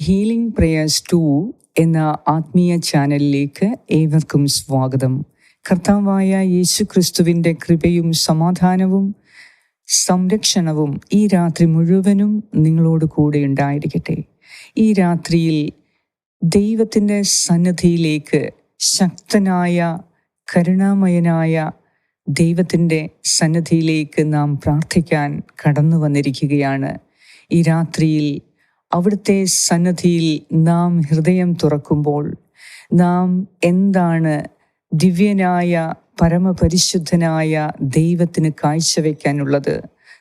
Healing prayers to എന്ന ആത്മീയ ചാനലിലേക്ക് ഏവർക്കും സ്വാഗതം. കർത്താവായ യേശു ക്രിസ്തുവിന്റെ കൃപയും സമാധാനവും സംരക്ഷണവും ഈ രാത്രി മുഴുവനും നിങ്ങളോട് കൂടെ ഉണ്ടായിരിക്കട്ടെ. ഈ രാത്രിയിൽ ദൈവത്തിന്റെ സന്നദ്ധിയിലേക്ക് ശക്തനായ കരുണാമയനായ ദൈവത്തിന്റെ സന്നദ്ധിയിലേക്ക് നാം പ്രാർത്ഥിക്കാൻ കടന്നു വന്നിരിക്കുകയാണ്. ഈ രാത്രിയിൽ അവിടുത്തെ സന്നദ്ധിയിൽ നാം ഹൃദയം തുറക്കുമ്പോൾ നാം എന്താണ് ദിവ്യനായ പരമപരിശുദ്ധനായ ദൈവത്തിന് കാഴ്ചവെക്കാനുള്ളത്?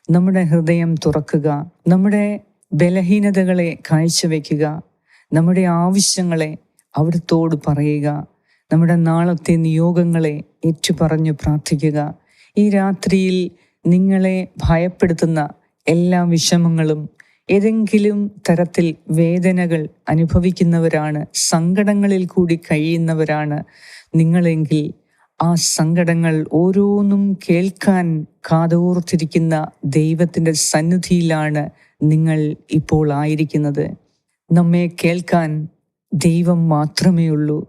നമ്മുടെ ഹൃദയം തുറക്കുക നമ്മുടെ ബലഹീനതകളെ കാഴ്ചവെക്കുക നമ്മുടെ ആവശ്യങ്ങളെ അവിടുത്തോട് പറയുക നമ്മുടെ നാളത്തെ നിയോഗങ്ങളെ ഏറ്റുപറഞ്ഞു പ്രാർത്ഥിക്കുക. ഈ രാത്രിയിൽ നിങ്ങളെ ഭയപ്പെടുത്തുന്ന എല്ലാ വിഷമങ്ങളും ഏതെങ്കിലും തരത്തിൽ വേദനകൾ അനുഭവിക്കുന്നവരാണ് സങ്കടങ്ങളിൽ കൂടി കഴിയുന്നവരാണ് നിങ്ങളെങ്കിൽ ആ സങ്കടങ്ങൾ ഓരോന്നും കേൾക്കാൻ കാതോർത്തിരിക്കുന്ന ദൈവത്തിന്റെ സന്നിധിയിലാണ് നിങ്ങൾ ഇപ്പോൾ ആയിരിക്കുന്നത്. നമ്മെ കേൾക്കാൻ ദൈവം മാത്രമേ ഉള്ളൂ.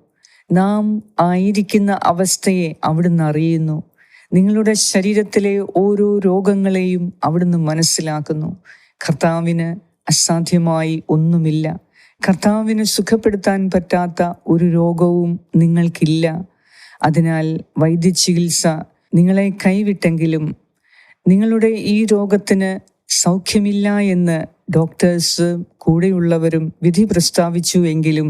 നാം ആയിരിക്കുന്ന അവസ്ഥയെ അവിടുന്ന് അറിയുന്നു. നിങ്ങളുടെ ശരീരത്തിലെ ഓരോ രോഗങ്ങളെയും അവിടുന്ന് മനസ്സിലാക്കുന്നു. കർത്താവിന് അസാധ്യമായി ഒന്നുമില്ല. കർത്താവിന് സുഖപ്പെടുത്താൻ പറ്റാത്ത ഒരു രോഗവും നിങ്ങൾക്കില്ല. അതിനാൽ വൈദ്യചികിത്സ നിങ്ങളെ കൈവിട്ടെങ്കിലും നിങ്ങളുടെ ഈ രോഗത്തിന് സൗഖ്യമില്ല എന്ന് ഡോക്ടേഴ്സ് കൂടെയുള്ളവരും വിധി പ്രസ്താവിച്ചു എങ്കിലും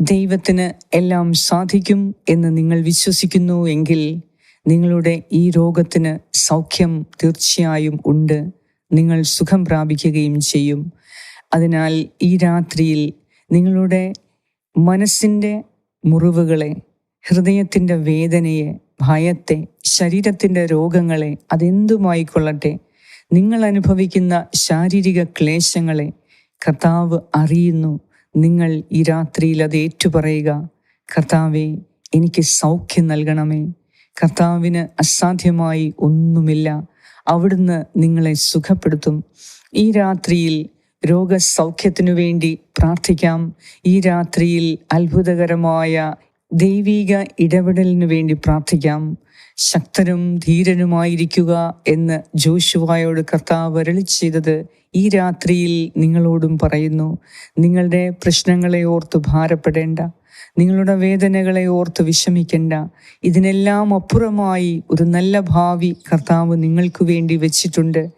ദൈവത്തിന് എല്ലാം സാധിക്കും എന്ന് നിങ്ങൾ വിശ്വസിക്കുന്നു എങ്കിൽ നിങ്ങളുടെ ഈ രോഗത്തിന് സൗഖ്യം തീർച്ചയായും ഉണ്ട്. നിങ്ങൾ സുഖം പ്രാപിക്കുകയും ചെയ്യും. അതിനാൽ ഈ രാത്രിയിൽ നിങ്ങളുടെ മനസ്സിന്റെ മുറിവുകളെ ഹൃദയത്തിന്റെ വേദനയെ ഭയത്തെ ശരീരത്തിന്റെ രോഗങ്ങളെ അതെന്തുമായിക്കൊള്ളട്ടെ നിങ്ങൾ അനുഭവിക്കുന്ന ശാരീരിക ക്ലേശങ്ങളെ കർത്താവ് അറിയുന്നു. നിങ്ങൾ ഈ രാത്രിയിൽ അത് ഏറ്റുപറയുക. കർത്താവെ എനിക്ക് സൗഖ്യം നൽകണമേ. കർത്താവിന് അസാധ്യമായി ഒന്നുമില്ല. അവിടുന്ന് നിങ്ങളെ സുഖപ്പെടുത്തും. ഈ രാത്രിയിൽ രോഗസൗഖ്യത്തിനു വേണ്ടി പ്രാർത്ഥിക്കാം. ഈ രാത്രിയിൽ അത്ഭുതകരമായ ദൈവിക ഇടപെടലിനു വേണ്ടി പ്രാർത്ഥിക്കാം. ശക്തനും ധീരനുമായിരിക്കുക എന്ന് ജോഷുവായോട് കർത്താവ് അരളി ചെയ്തത് ഈ രാത്രിയിൽ നിങ്ങളോടും പറയുന്നു. നിങ്ങളുടെ പ്രശ്നങ്ങളെ ഓർത്ത് ഭാരപ്പെടേണ്ട. നിങ്ങളുടെ വേദനകളെ ഓർത്ത് വിഷമിക്കേണ്ട. ഇതിനെല്ലാം അപ്പുറമായി ഒരു നല്ല ഭാവി കർത്താവ് നിങ്ങൾക്ക് വേണ്ടി വെച്ചിട്ടുണ്ട്.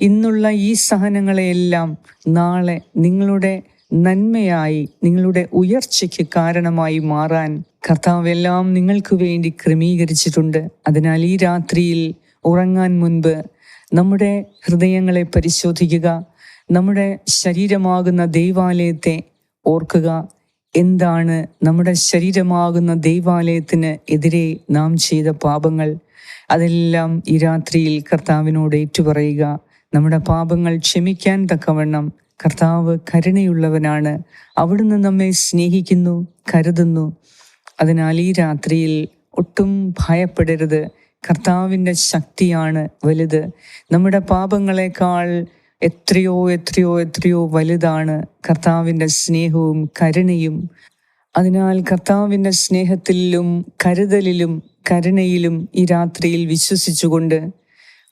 ഇന്നുള്ള ഈ സഹനങ്ങളെയെല്ലാം നാളെ നിങ്ങളുടെ നന്മയായി നിങ്ങളുടെ ഉയർച്ചയ്ക്ക് കാരണമായി മാറാൻ കർത്താവ് എല്ലാം നിങ്ങൾക്ക് വേണ്ടി ക്രമീകരിച്ചിട്ടുണ്ട്. അതിനാൽ ഈ രാത്രിയിൽ ഉറങ്ങാൻ മുൻപ് നമ്മുടെ ഹൃദയങ്ങളെ പരിശോധിക്കുക. നമ്മുടെ ശരീരമാകുന്ന ദൈവാലയത്തെ ഓർക്കുക. എന്താണ് നമ്മുടെ ശരീരമാകുന്ന ദൈവാലയത്തിന് എതിരെ നാം ചെയ്ത പാപങ്ങൾ? അതെല്ലാം ഈ രാത്രിയിൽ കർത്താവിനോട് ഏറ്റുപറയുക. നമ്മുടെ പാപങ്ങൾ ക്ഷമിക്കാൻ തക്കവണ്ണം കർത്താവ് കരുണയുള്ളവനാണ്. അവിടുന്ന് നമ്മെ സ്നേഹിക്കുന്നു കരുതുന്നു. അതിനാൽ ഈ രാത്രിയിൽ ഒട്ടും ഭയപ്പെടരുത്. കർത്താവിന്റെ ശക്തിയാണ് വലുത്. നമ്മുടെ പാപങ്ങളെക്കാൾ എത്രയോ എത്രയോ എത്രയോ വലുതാണ് കർത്താവിന്റെ സ്നേഹവും കരുണയും. അതിനാൽ കർത്താവിന്റെ സ്നേഹത്തിലും കരുതലിലും കരുണയിലും ഈ രാത്രിയിൽ വിശ്വസിച്ചുകൊണ്ട്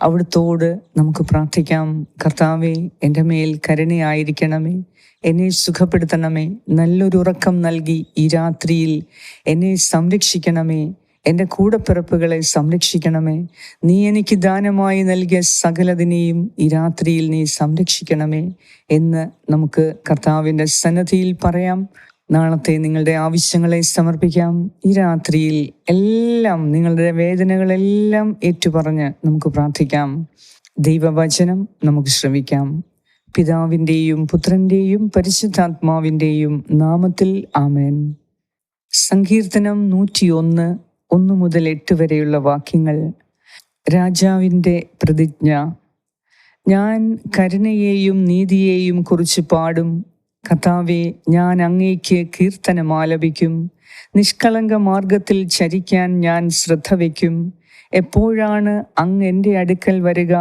അവിടുത്തോട് നമുക്ക് പ്രാർത്ഥിക്കാം. കർത്താവെ എന്റെ മേൽ കരുണയായിരിക്കണമേ. എന്നെ സുഖപ്പെടുത്തണമേ. നല്ലൊരു ഉറക്കം നൽകി ഈ രാത്രിയിൽ എന്നെ സംരക്ഷിക്കണമേ. എന്റെ കൂടപ്പിറപ്പുകളെ സംരക്ഷിക്കണമേ. നീ എനിക്ക് ദാനമായി നൽകിയ സകലതിനെയും ഈ രാത്രിയിൽ നീ സംരക്ഷിക്കണമേ എന്ന് നമുക്ക് കർത്താവിന്റെ സന്നദ്ധിയിൽ പറയാം. നാളത്തെ നിങ്ങളുടെ ആവശ്യങ്ങളെ സമർപ്പിക്കാം. ഈ രാത്രിയിൽ എല്ലാം നിങ്ങളുടെ വേദനകളെല്ലാം ഏറ്റുപറഞ്ഞ് നമുക്ക് പ്രാർത്ഥിക്കാം. ദൈവവചനം നമുക്ക് ശ്രമിക്കാം പിതാവിന്റെയും പുത്രന്റെയും പരിശുദ്ധാത്മാവിന്റെയും നാമത്തിൽ ആമേൻ. സങ്കീർത്തനം നൂറ്റിയൊന്ന് ഒന്ന് മുതൽ എട്ട് വരെയുള്ള വാക്യങ്ങൾ. രാജാവിന്റെ പ്രതിജ്ഞ. ഞാൻ കരുണയെയും നീതിയെയും കുറിച്ച് പാടും. കഥാവെ ഞാൻ അങ്ങേക്ക് കീർത്തനം ആലപിക്കും. നിഷ്കളങ്ക മാർഗത്തിൽ ചരിക്കാൻ ഞാൻ ശ്രദ്ധ വയ്ക്കും. എപ്പോഴാണ് അങ്ങ് എന്റെ അടുക്കൽ വരിക?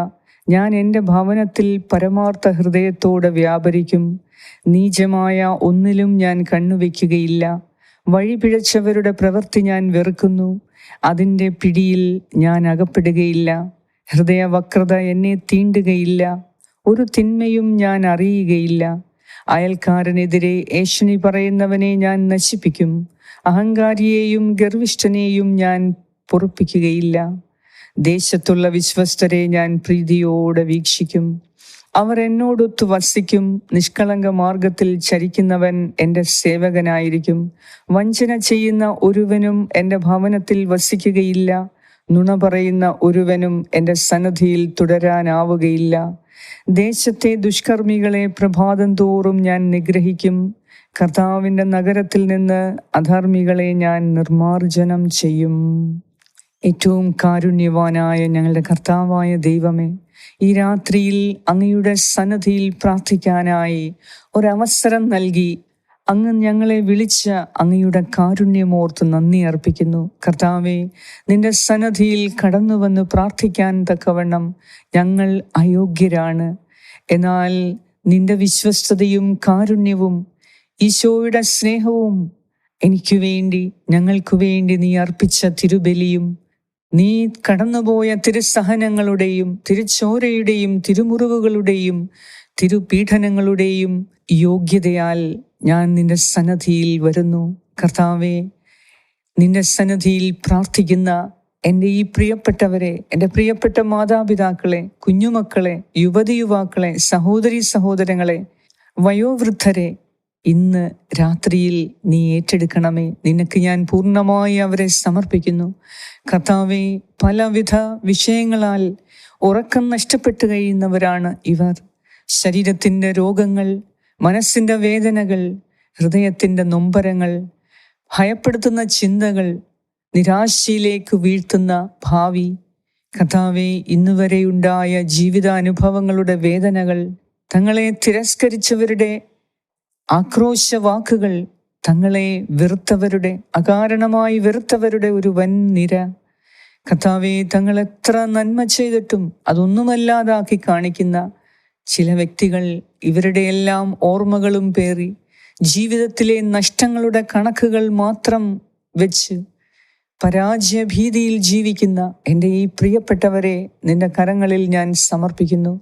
ഞാൻ എന്റെ ഭവനത്തിൽ പരമാർത്ഥ ഹൃദയത്തോടെ വ്യാപരിക്കും. നീചമായ ഒന്നിലും ഞാൻ കണ്ണുവെക്കുകയില്ല വഴി പിഴച്ചവരുടെ പ്രവൃത്തി ഞാൻ വെറുക്കുന്നു. അതിന്റെ പിടിയിൽ ഞാൻ അകപ്പെടുകയില്ല. ഹൃദയവക്രത എന്നെ തീണ്ടുകയില്ല. ഒരു തിന്മയും ഞാൻ അറിയുകയില്ല. അയൽക്കാരനെതിരെ ഏഷണി പറയുന്നവനെ ഞാൻ നശിപ്പിക്കും. അഹങ്കാരിയെയും ഗർവിഷ്ഠനെയും ഞാൻ പൊറുപ്പിക്കുകയില്ല. ദേശത്തുള്ള വിശ്വസ്തരെ ഞാൻ പ്രീതിയോടെ വീക്ഷിക്കും. അവർ എന്നോടൊത്തു വസിക്കും നിഷ്കളങ്ക മാർഗത്തിൽ ചരിക്കുന്നവൻ എന്റെ സേവകനായിരിക്കും. വഞ്ചന ചെയ്യുന്ന ഒരുവനും എന്റെ ഭവനത്തിൽ വസിക്കുകയില്ല. നുണ പറയുന്ന ഒരുവനും എന്റെ സന്നദ്ധിയിൽ തുടരാനാവുകയില്ല. ദേശത്തെ ദുഷ്കർമ്മികളെ പ്രഭാതം തോറും ഞാൻ നിഗ്രഹിക്കും. കർത്താവിന്റെ നഗരത്തിൽ നിന്ന് അധർമ്മികളെ ഞാൻ നിർമാർജനം ചെയ്യും. ഏറ്റവും കാരുണ്യവാനായ ഞങ്ങളുടെ കർത്താവായ ദൈവമേ ഈ രാത്രിയിൽ അങ്ങയുടെ സന്നദ്ധിയിൽ പ്രാർത്ഥിക്കാനായി ഒരവസരം നൽകി അങ്ങ് ഞങ്ങളെ വിളിച്ച അങ്ങയുടെ കാരുണ്യമോർത്ത് നന്ദി അർപ്പിക്കുന്നു. കർത്താവെ നിന്റെ സന്നദ്ധിയിൽ കടന്നു വന്ന് പ്രാർത്ഥിക്കാൻ തക്കവണ്ണം ഞങ്ങൾ അയോഗ്യരാണ്. എന്നാൽ നിന്റെ വിശ്വസ്തതയും കാരുണ്യവും ഈശോയുടെ സ്നേഹവും എനിക്കു വേണ്ടി ഞങ്ങൾക്കു വേണ്ടി നീ അർപ്പിച്ച തിരുബലിയും നീ കടന്നുപോയ തിരുസഹനങ്ങളുടെയും തിരുച്ചോരയുടെയും തിരുമുറിവുകളുടെയും തിരുപീഠനങ്ങളുടെയും യോഗ്യതയാൽ ഞാൻ നിന്റെ സന്നദ്ധിയിൽ വരുന്നു. കർത്താവെ നിന്റെ സന്നദ്ധിയിൽ പ്രാർത്ഥിക്കുന്ന എന്റെ ഈ പ്രിയപ്പെട്ടവരെ എന്റെ പ്രിയപ്പെട്ട മാതാപിതാക്കളെ കുഞ്ഞുമക്കളെ യുവതി യുവാക്കളെ സഹോദരി സഹോദരങ്ങളെ വയോവൃദ്ധരെ ഇന്ന് രാത്രിയിൽ നീ ഏറ്റെടുക്കണമേ. നിനക്ക് ഞാൻ പൂർണമായി അവരെ സമർപ്പിക്കുന്നു. കർത്താവെ പലവിധ വിഷയങ്ങളാൽ ഉറക്കം നഷ്ടപ്പെട്ടു കഴിയുന്നവരാണ് ഇവർ. ശരീരത്തിന്റെ രോഗങ്ങൾ മനസ്സിന്റെ വേദനകൾ ഹൃദയത്തിന്റെ നൊമ്പരങ്ങൾ ഭയപ്പെടുത്തുന്ന ചിന്തകൾ നിരാശയിലേക്ക് വീഴ്ത്തുന്ന ഭാവി. കഥാവെ ഇന്നുവരെയുണ്ടായ ജീവിതാനുഭവങ്ങളുടെ വേദനകൾ തങ്ങളെ തിരസ്കരിച്ചവരുടെ ആക്രോശ വാക്കുകൾ തങ്ങളെ വെറുത്തവരുടെ അകാരണമായി വെറുത്തവരുടെ ഒരു വൻ നിര കഥാവെ തങ്ങൾ എത്ര നന്മ ചെയ്തിട്ടും അതൊന്നുമല്ലാതാക്കി കാണിക്കുന്ന ചില വ്യക്തികൾ ഇവരുടെ എല്ലാം ഓർമ്മകളും പേറി ജീവിതത്തിലെ നഷ്ടങ്ങളുടെ കണക്കുകൾ മാത്രം വെച്ച് പരാജയഭീതിയിൽ ജീവിക്കുന്ന എന്റെ ഈ പ്രിയപ്പെട്ടവരെ നിന്റെ കരങ്ങളിൽ ഞാൻ സമർപ്പിക്കുന്നു.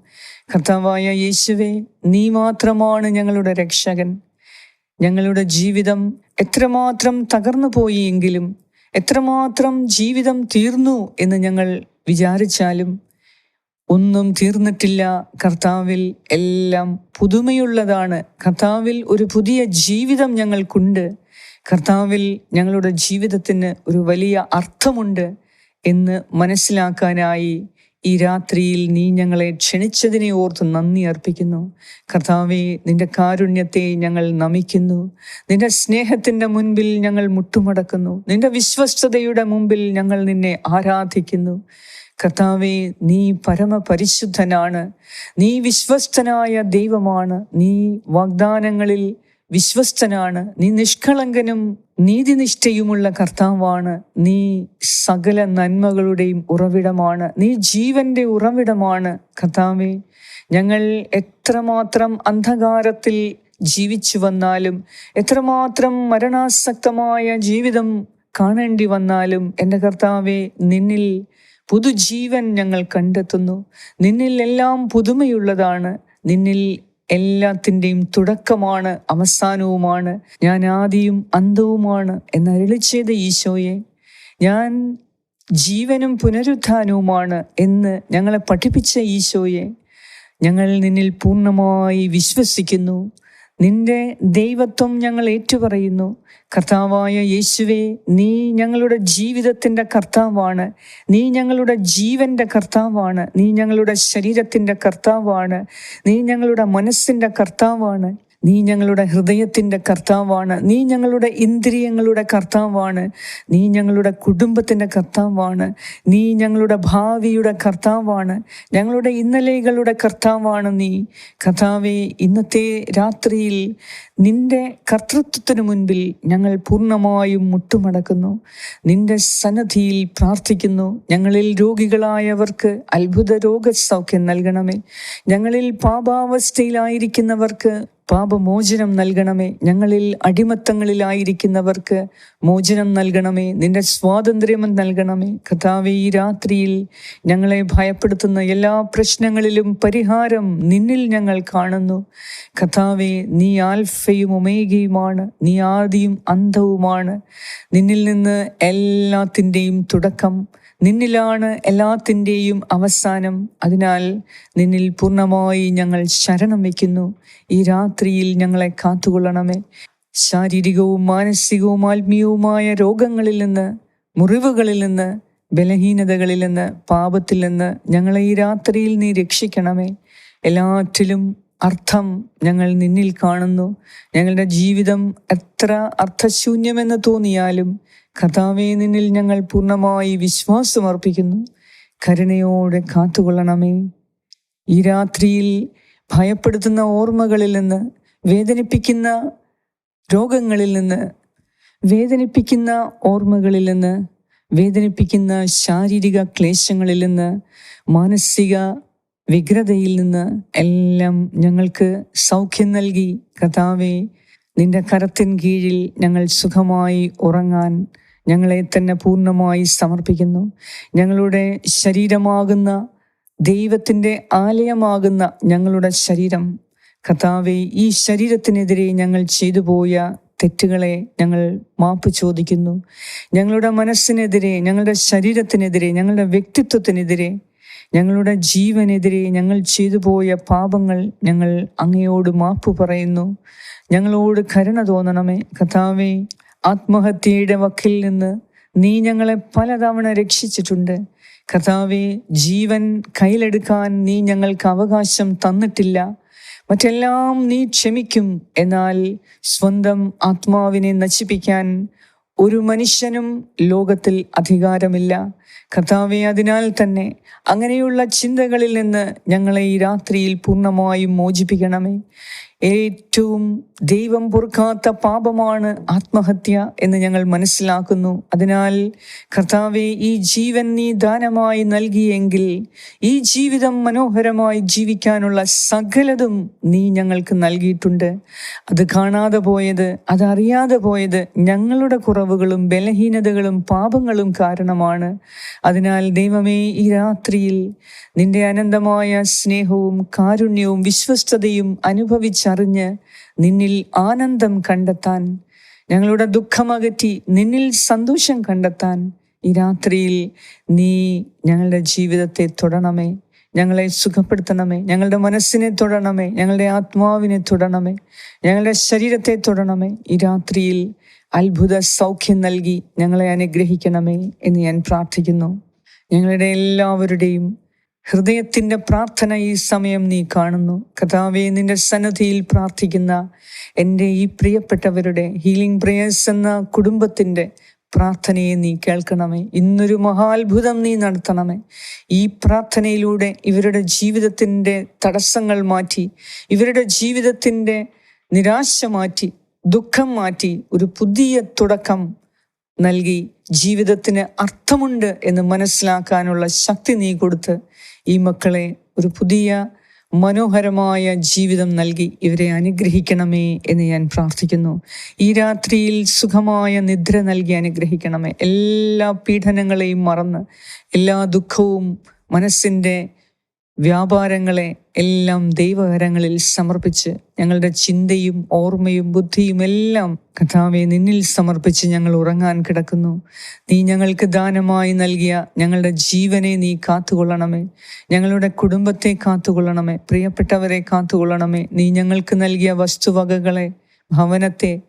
കർത്താവായ യേശുവെ നീ മാത്രമാണ് ഞങ്ങളുടെ രക്ഷകൻ. ഞങ്ങളുടെ ജീവിതം എത്രമാത്രം തകർന്നു പോയി എങ്കിലും എത്രമാത്രം ജീവിതം തീർന്നു എന്ന് ഞങ്ങൾ വിചാരിച്ചാലും ഒന്നും തീർന്നിട്ടില്ല. കർത്താവിൽ എല്ലാം പുതുമയുള്ളതാണ്. കർത്താവിൽ ഒരു പുതിയ ജീവിതം ഞങ്ങൾക്കുണ്ട്. കർത്താവിൽ ഞങ്ങളുടെ ജീവിതത്തിന് ഒരു വലിയ അർത്ഥമുണ്ട് എന്ന് മനസ്സിലാക്കാനായി ഈ രാത്രിയിൽ നീ ഞങ്ങളെ ക്ഷണിച്ചതിനെ ഓർത്ത് നന്ദി അർപ്പിക്കുന്നു. കർത്താവെ നിന്റെ കാരുണ്യത്തെ ഞങ്ങൾ നമിക്കുന്നു. നിന്റെ സ്നേഹത്തിന്റെ മുൻപിൽ ഞങ്ങൾ മുട്ടുമടക്കുന്നു. നിന്റെ വിശ്വസ്തതയുടെ മുമ്പിൽ ഞങ്ങൾ നിന്നെ ആരാധിക്കുന്നു. കർത്താവെ നീ പരമപരിശുദ്ധനാണ്. നീ വിശ്വസ്തനായ ദൈവമാണ്. നീ വാഗ്ദാനങ്ങളിൽ വിശ്വസ്തനാണ്. നീ നിഷ്കളങ്കനും നീതിനിഷ്ഠയുമുള്ള കർത്താവാണ്. നീ സകല നന്മകളുടെയും ഉറവിടമാണ്. നീ ജീവന്റെ ഉറവിടമാണ്. കർത്താവെ ഞങ്ങൾ എത്രമാത്രം അന്ധകാരത്തിൽ ജീവിച്ചു വന്നാലും എത്രമാത്രം മരണാസക്തമായ ജീവിതം കാണേണ്ടി വന്നാലും എന്റെ കർത്താവെ നിന്നിൽ പുതുജീവൻ ഞങ്ങൾ കണ്ടെത്തുന്നു. നിന്നിൽ എല്ലാം പുതുമയുള്ളതാണ്. നിന്നിൽ എല്ലാത്തിന്റെയും തുടക്കമാണ് അവസാനവുമാണ്. ഞാൻ ആദിയും അന്തവുമാണ് എന്ന് അരുളി ചെയ്ത ഈശോയെ ഞാൻ ജീവനും പുനരുത്ഥാനവുമാണ് എന്ന് ഞങ്ങളെ പഠിപ്പിച്ച ഈശോയെ ഞങ്ങൾ നിന്നിൽ പൂർണമായി വിശ്വസിക്കുന്നു. നിന്റെ ദൈവത്വം ഞങ്ങൾ ഏറ്റുപറയുന്നു. കർത്താവായ യേശുവെ നീ ഞങ്ങളുടെ ജീവിതത്തിന്റെ കർത്താവാണ്. നീ ഞങ്ങളുടെ ജീവന്റെ കർത്താവാണ്. നീ ഞങ്ങളുടെ ശരീരത്തിന്റെ കർത്താവാണ്. നീ ഞങ്ങളുടെ മനസ്സിന്റെ കർത്താവാണ്. നീ ഞങ്ങളുടെ ഹൃദയത്തിന്റെ കർത്താവാണ്. നീ ഞങ്ങളുടെ ഇന്ദ്രിയങ്ങളുടെ കർത്താവാണ്. നീ ഞങ്ങളുടെ കുടുംബത്തിന്റെ കർത്താവാണ്. നീ ഞങ്ങളുടെ ഭാവിയുടെ കർത്താവാണ്. ഞങ്ങളുടെ ഇന്നലെകളുടെ കർത്താവാണ് നീ. കർത്താവെ ഇന്നത്തെ രാത്രിയിൽ നിന്റെ കർത്തൃത്വത്തിന് മുൻപിൽ ഞങ്ങൾ പൂർണമായും മുട്ടുമടക്കുന്നു. നിന്റെ സന്നദ്ധിയിൽ പ്രാർത്ഥിക്കുന്നു. ഞങ്ങളിൽ രോഗികളായവർക്ക് അത്ഭുത രോഗസൗഖ്യം നൽകണമേ. ഞങ്ങളിൽ പാപാവസ്ഥയിലായിരിക്കുന്നവർക്ക് പാപമോചനം നൽകണമേ. ഞങ്ങളിൽ അടിമത്തങ്ങളിലായിരിക്കുന്നവർക്ക് മോചനം നൽകണമേ. നിന്റെ സ്വാതന്ത്ര്യം നൽകണമേ. കഥാവെ ഈ രാത്രിയിൽ ഞങ്ങളെ ഭയപ്പെടുത്തുന്ന എല്ലാ പ്രശ്നങ്ങളിലും പരിഹാരം നിന്നിൽ ഞങ്ങൾ കാണുന്നു. കഥാവെ നീ ആൽഫയും ഉമേഗയുമാണ് നീ ആദിയും അന്തവുമാണ് നിന്നിൽ നിന്ന് എല്ലാത്തിന്റെയും തുടക്കം നിന്നിലാണ് എല്ലാത്തിന്റെയും അവസാനം. അതിനാൽ നിന്നിൽ പൂർണമായി ഞങ്ങൾ ശരണം വയ്ക്കുന്നു. ഈ രാത്രിയിൽ ഞങ്ങളെ കാത്തുകൊള്ളണമേ. ശാരീരികവും മാനസികവും ആത്മീയവുമായ രോഗങ്ങളിൽ നിന്ന് മുറിവുകളിൽ നിന്ന് ബലഹീനതകളിൽ നിന്ന് പാപത്തിൽ നിന്ന് ഞങ്ങളെ ഈ രാത്രിയിൽ നീ രക്ഷിക്കണമേ. എല്ലാറ്റിലും അർത്ഥം ഞങ്ങൾ നിന്നിൽ കാണുന്നു. ഞങ്ങളുടെ ജീവിതം എത്ര അർത്ഥശൂന്യമെന്ന് തോന്നിയാലും കഥാവേ നിന്നിൽ ഞങ്ങൾ പൂർണമായി വിശ്വാസം അർപ്പിക്കുന്നു. കരുണയോടെ കാത്തുകൊള്ളണമേ. ഈ രാത്രിയിൽ ഭയപ്പെടുത്തുന്ന ഓർമ്മകളിൽ നിന്ന് വേദനിപ്പിക്കുന്ന രോഗങ്ങളിൽ നിന്ന് വേദനിപ്പിക്കുന്ന ഓർമ്മകളിൽ നിന്ന് വേദനിപ്പിക്കുന്ന ശാരീരിക ക്ലേശങ്ങളിൽ നിന്ന് മാനസിക വിഗ്രതയിൽ നിന്ന് എല്ലാം ഞങ്ങൾക്ക് സൗഖ്യം നൽകി. കഥാവേ നിന്റെ കരത്തിൻ കീഴിൽ ഞങ്ങൾ സുഖമായി ഉറങ്ങാൻ ഞങ്ങളെ തന്നെ പൂർണമായി സമർപ്പിക്കുന്നു. ഞങ്ങളുടെ ശരീരമാകുന്ന ദൈവത്തിന്റെ ആലയമാകുന്ന ഞങ്ങളുടെ ശരീരം. കഥാവെ ഈ ശരീരത്തിനെതിരെ ഞങ്ങൾ ചെയ്തു പോയ തെറ്റുകളെ ഞങ്ങൾ മാപ്പ് ചോദിക്കുന്നു. ഞങ്ങളുടെ മനസ്സിനെതിരെ ഞങ്ങളുടെ ശരീരത്തിനെതിരെ ഞങ്ങളുടെ വ്യക്തിത്വത്തിനെതിരെ ഞങ്ങളുടെ ജീവനെതിരെ ഞങ്ങൾ ചെയ്തു പോയ പാപങ്ങൾ ഞങ്ങൾ അങ്ങയോട് മാപ്പ് പറയുന്നു. ഞങ്ങളോട് കരുണ തോന്നണമേ കഥാവേ ആത്മഹത്യയുടെ വക്കിൽ നിന്ന് നീ ഞങ്ങളെ പലതവണ രക്ഷിച്ചിട്ടുണ്ട്. കഥാവെ ജീവൻ കയ്യിലെടുക്കാൻ നീ ഞങ്ങൾക്ക് അവകാശം തന്നിട്ടില്ല. മറ്റെല്ലാം നീ ക്ഷമിക്കും. എന്നാൽ സ്വന്തം ആത്മാവിനെ നശിപ്പിക്കാൻ ഒരു മനുഷ്യനും ലോകത്തിൽ അധികാരമില്ല. കഥാവെ അതിനാൽ തന്നെ അങ്ങനെയുള്ള ചിന്തകളിൽ നിന്ന് ഞങ്ങളെ ഈ രാത്രിയിൽ പൂർണമായും മോചിപ്പിക്കണമേ. ഏറ്റവും ദൈവം പൊറുക്കാത്ത പാപമാണ് ആത്മഹത്യ എന്ന് ഞങ്ങൾ മനസ്സിലാക്കുന്നു. അതിനാൽ കർത്താവെ ഈ ജീവൻ നീ ദാനമായി നൽകിയെങ്കിൽ ഈ ജീവിതം മനോഹരമായി ജീവിക്കാനുള്ള സകലതും നീ ഞങ്ങൾക്ക് നൽകിയിട്ടുണ്ട്. അത് കാണാതെ പോയത് അതറിയാതെ പോയത് ഞങ്ങളുടെ കുറവുകളും ബലഹീനതകളും പാപങ്ങളും കാരണമാണ്. അതിനാൽ ദൈവമേ ഈ രാത്രിയിൽ നിന്റെ അനന്തമായ സ്നേഹവും കാരുണ്യവും വിശ്വസ്തതയും അനുഭവിച്ചറിഞ്ഞ് നിന്നിൽ ആനന്ദം കണ്ടെത്താൻ ഞങ്ങളുടെ ദുഃഖമകറ്റി നിന്നിൽ സന്തോഷം കണ്ടെത്താൻ ഈ രാത്രിയിൽ നീ ഞങ്ങളുടെ ജീവിതത്തെ തൊടണമേ ഞങ്ങളെ സുഖപ്പെടുത്തണമേ ഞങ്ങളുടെ മനസ്സിനെ തൊടണമേ ഞങ്ങളുടെ ആത്മാവിനെ തൊടണമേ ഞങ്ങളുടെ ശരീരത്തെ തൊടണമേ. ഈ രാത്രിയിൽ അത്ഭുത സൗഖ്യം നൽകി ഞങ്ങളെ അനുഗ്രഹിക്കണമേ എന്ന് ഞാൻ പ്രാർത്ഥിക്കുന്നു. ഞങ്ങളുടെ എല്ലാവരുടെയും ഹൃദയത്തിന്റെ പ്രാർത്ഥന ഈ സമയം നീ കാണുന്നു. കഥാവെ നിന്റെ സന്നദ്ധിയിൽ പ്രാർത്ഥിക്കുന്ന എന്റെ ഈ പ്രിയപ്പെട്ടവരുടെ ഹീലിംഗ് പ്രേയേഴ്സ് എന്ന കുടുംബത്തിന്റെ പ്രാർത്ഥനയെ നീ കേൾക്കണമേ. ഇന്നൊരു മഹാത്ഭുതം നീ നടത്തണമേ. ഈ പ്രാർത്ഥനയിലൂടെ ഇവരുടെ ജീവിതത്തിന്റെ തടസ്സങ്ങൾ മാറ്റി ഇവരുടെ ജീവിതത്തിന്റെ നിരാശ മാറ്റി ദുഃഖം മാറ്റി ഒരു പുതിയ തുടക്കം നൽകി. ജീവിതത്തിന് അർത്ഥമുണ്ട് എന്ന് മനസ്സിലാക്കാനുള്ള ശക്തി നീ കൊടുത്ത് ഈ മക്കളെ ഒരു പുതിയ മനോഹരമായ ജീവിതം നൽകി ഇവരെ അനുഗ്രഹിക്കണമേ എന്ന് ഞാൻ പ്രാർത്ഥിക്കുന്നു. ഈ രാത്രിയിൽ സുഖമായ നിദ്ര നൽകി അനുഗ്രഹിക്കണമേ. എല്ലാ പീഡനങ്ങളെയും മറന്ന് എല്ലാ ദുഃഖവും മനസ്സിന്റെ വ്യാപാരങ്ങളെ എല്ലാം ദൈവകരങ്ങളിൽ സമർപ്പിച്ച് ഞങ്ങളുടെ ചിന്തയും ഓർമ്മയും ബുദ്ധിയും എല്ലാം കഥാവെ നിന്നിൽ സമർപ്പിച്ച് ഞങ്ങൾ ഉറങ്ങാൻ കിടക്കുന്നു. നീ ഞങ്ങൾക്ക് ദാനമായി നൽകിയ ഞങ്ങളുടെ ജീവനെ നീ കാത്തുകൊള്ളണമേ. ഞങ്ങളുടെ കുടുംബത്തെ കാത്തുകൊള്ളണമേ. പ്രിയപ്പെട്ടവരെ കാത്തുകൊള്ളണമേ. നീ ഞങ്ങൾക്ക് നൽകിയ വസ്തുവകകളെ ഭവനത്തെ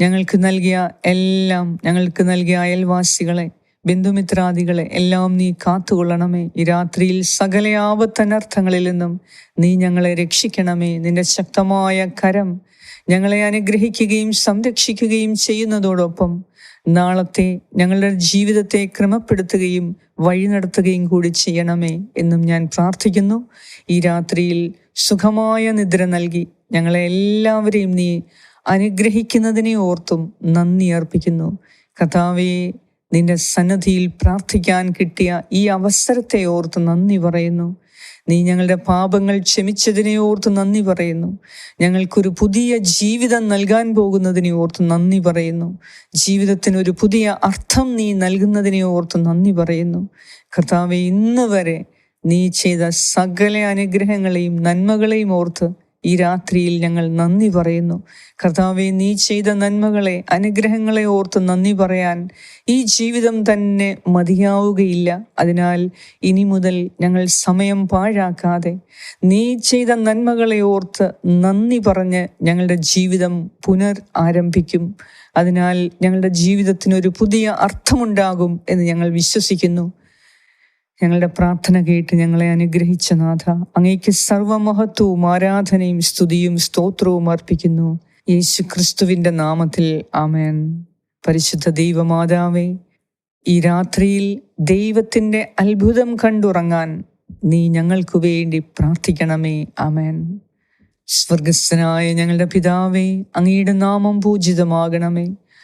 ഞങ്ങൾക്ക് നൽകിയ എല്ലാം ഞങ്ങൾക്ക് നൽകിയ അയൽവാസികളെ ബന്ധുമിത്രാദികളെ എല്ലാം നീ കാത്തുകൊള്ളണമേ. ഈ രാത്രിയിൽ സകല ആപത്തനർത്ഥങ്ങളിൽ നിന്നും നീ ഞങ്ങളെ രക്ഷിക്കണമേ. നിന്റെ ശക്തമായ കരം ഞങ്ങളെ അനുഗ്രഹിക്കുകയും സംരക്ഷിക്കുകയും ചെയ്യുന്നതോടൊപ്പം നാളത്തെ ഞങ്ങളുടെ ജീവിതത്തെ ക്രമപ്പെടുത്തുകയും വഴി നടത്തുകയും കൂടി ചെയ്യണമേ എന്നും ഞാൻ പ്രാർത്ഥിക്കുന്നു. ഈ രാത്രിയിൽ സുഖമായ നിദ്ര നൽകി ഞങ്ങളെ എല്ലാവരെയും നീ അനുഗ്രഹിക്കുന്നതിനെ ഓർത്തും നന്ദി അർപ്പിക്കുന്നു. കഥാവേ നിന്റെ സന്നദ്ധിയിൽ പ്രാർത്ഥിക്കാൻ കിട്ടിയ ഈ അവസരത്തെ ഓർത്ത് നന്ദി പറയുന്നു. നീ ഞങ്ങളുടെ പാപങ്ങൾ ക്ഷമിച്ചതിനെ ഓർത്ത് നന്ദി പറയുന്നു. ഞങ്ങൾക്കൊരു പുതിയ ജീവിതം നൽകാൻ പോകുന്നതിനെ ഓർത്ത് നന്ദി പറയുന്നു. ജീവിതത്തിന് ഒരു പുതിയ അർത്ഥം നീ നൽകുന്നതിനെ ഓർത്ത് നന്ദി പറയുന്നു. കർത്താവെ ഇന്ന് വരെ നീ ചെയ്ത സകല അനുഗ്രഹങ്ങളെയും നന്മകളെയും ഓർത്ത് ഈ രാത്രിയിൽ ഞങ്ങൾ നന്ദി പറയുന്നു. കർത്താവെ നീ ചെയ്ത നന്മകളെ അനുഗ്രഹങ്ങളെ ഓർത്ത് നന്ദി പറയാൻ ഈ ജീവിതം തന്നെ മതിയാവുകയില്ല. അതിനാൽ ഇനി മുതൽ ഞങ്ങൾ സമയം പാഴാക്കാതെ നീ ചെയ്ത നന്മകളെ ഓർത്ത് നന്ദി പറഞ്ഞ് ഞങ്ങളുടെ ജീവിതം പുനർ ആരംഭിക്കും. അതിനാൽ ഞങ്ങളുടെ ജീവിതത്തിന് ഒരു പുതിയ അർത്ഥമുണ്ടാകും എന്ന് ഞങ്ങൾ വിശ്വസിക്കുന്നു. ഞങ്ങളുടെ പ്രാർത്ഥന കേട്ട് ഞങ്ങളെ അനുഗ്രഹിച്ച നാഥ. അങ്ങേക്ക് സർവമഹത്വവും ആരാധനയും സ്തുതിയും സ്തോത്രവും അർപ്പിക്കുന്നു. യേശു ക്രിസ്തുവിന്റെ നാമത്തിൽ ആമേൻ. പരിശുദ്ധ ദൈവമാതാവേ ഈ രാത്രിയിൽ ദൈവത്തിന്റെ അത്ഭുതം കണ്ടുറങ്ങാൻ നീ ഞങ്ങൾക്കു വേണ്ടി പ്രാർത്ഥിക്കണമേ. ആമേൻ. സ്വർഗസ്ഥനായ ഞങ്ങളുടെ പിതാവേ അങ്ങയുടെ നാമം പൂജിതമാകണമേ.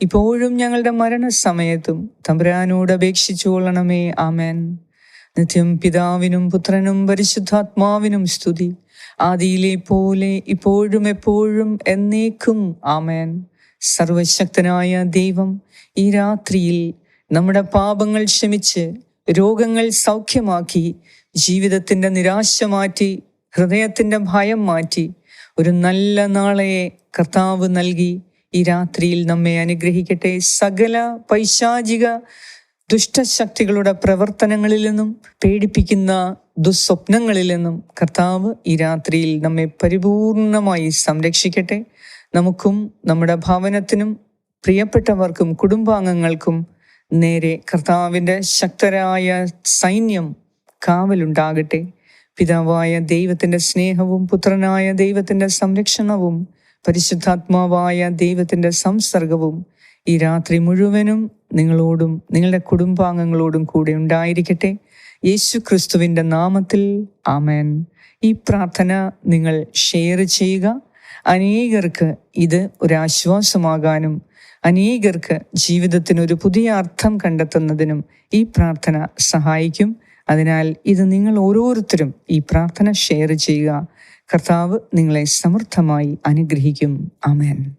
ഇപ്പോഴും ഞങ്ങളുടെ മരണസമയത്തും തമ്പുരാനോട് അപേക്ഷിച്ചുകൊള്ളണമേ. ആമേൻ. നിത്യം പിതാവിനും പുത്രനും പരിശുദ്ധാത്മാവിനും സ്തുതി. ആദിയിലെ പോലെ ഇപ്പോഴും എപ്പോഴും എന്നേക്കും. ആമേൻ. സർവശക്തനായ ദൈവം ഈ രാത്രിയിൽ നമ്മുടെ പാപങ്ങൾ ക്ഷമിച്ച് രോഗങ്ങൾ സൗഖ്യമാക്കി ജീവിതത്തിന്റെ നിരാശ മാറ്റി ഹൃദയത്തിന്റെ ഭയം മാറ്റി ഒരു നല്ല നാളെ കർത്താവ് നൽകി. ഈ രാത്രിയിൽ നമ്മെ അനുഗ്രഹിക്കട്ടെ. സകല പൈശാചിക ദുഷ്ടശക്തികളുടെ പ്രവർത്തനങ്ങളിൽ നിന്നും പേടിപ്പിക്കുന്ന ദുസ്വപ്നങ്ങളിൽ നിന്നും കർത്താവ് ഈ രാത്രിയിൽ നമ്മെ പരിപൂർണമായി സംരക്ഷിക്കട്ടെ. നമുക്കും നമ്മുടെ ഭവനത്തിനും പ്രിയപ്പെട്ടവർക്കും കുടുംബാംഗങ്ങൾക്കും നേരെ കർത്താവിന്റെ ശക്തരായ സൈന്യം കാവലുണ്ടാകട്ടെ. പിതാവായ ദൈവത്തിന്റെ സ്നേഹവും പുത്രനായ ദൈവത്തിന്റെ സംരക്ഷണവും പരിശുദ്ധാത്മാവായ ദൈവത്തിന്റെ സംസർഗവും ഈ രാത്രി മുഴുവനും നിങ്ങളോടും നിങ്ങളുടെ കുടുംബാംഗങ്ങളോടും കൂടെ ഉണ്ടായിരിക്കട്ടെ. യേശു ക്രിസ്തുവിന്റെ നാമത്തിൽ ആമേൻ. ഈ പ്രാർത്ഥന നിങ്ങൾ ഷെയർ ചെയ്യുക. അനേകർക്ക് ഇത് ഒരാശ്വാസമാകാനും അനേകർക്ക് ജീവിതത്തിന് ഒരു പുതിയ അർത്ഥം കണ്ടെത്തുന്നതിനും ഈ പ്രാർത്ഥന സഹായിക്കും. അതിനാൽ ഇത് നിങ്ങൾ ഓരോരുത്തരും ഈ പ്രാർത്ഥന ഷെയർ ചെയ്യുക. കർത്താവ് നിങ്ങളെ സമൃദ്ധമായി അനുഗ്രഹിക്കും. ആമേൻ.